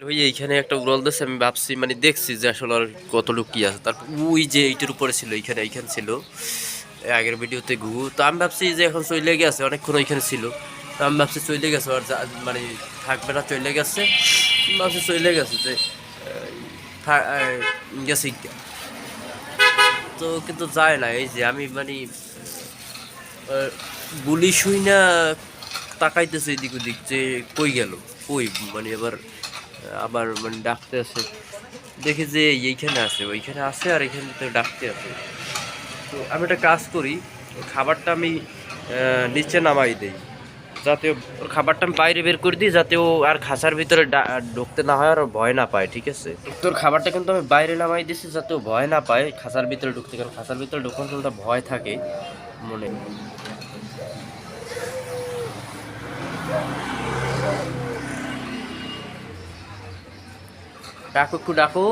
ওই এইখানে একটা উড়াল দিচ্ছে আমি ভাবছি মানে দেখছি যে আসলে আর কতটুকু কি আছে। তারপর ওই যে এইটার উপরে ছিল, এইখানে এইখানে ছিল। আগের ভিডিওতে ঘু। তো আমি ভাবছি যে এখন চলে গেছে, অনেকক্ষণ ওইখানে ছিল। তো আমি ভাবছি চলে গেছে, আর মানে থাকবে না, চলে গেছে। ভাবছি চলে গেছে যে গেছে তো কিন্তু যায় না, এই যে আমি মানে গুলি শুই না তাকাইতেছে এদিক ওদিক যে কই গেল? কই মানে এবার আবার মানে ডাকতে আছে দেখি যে এইখানে আছে, ওইখানে আছে আর এখানে তো ডাকতে আছে তো আমি একটা কাজ করি খাবারটা আমি নিচে নামাই দেই। যাতে ওর খাবারটা আমি বাইরে বের করে দিই, যাতে ও আর খাঁচার ভিতরে ঢুকতে না হয় আর ভয় না পায়, ঠিক আছে? তোর খাবারটা কিন্তু আমি বাইরে নামাই দিছি যাতে ও ভয় না পায়, খাঁচার ভিতরে ঢুকতে। কারণ খাঁচার ভিতরে তার ভয় থাকে মনে। ডাকো একটু ডাকো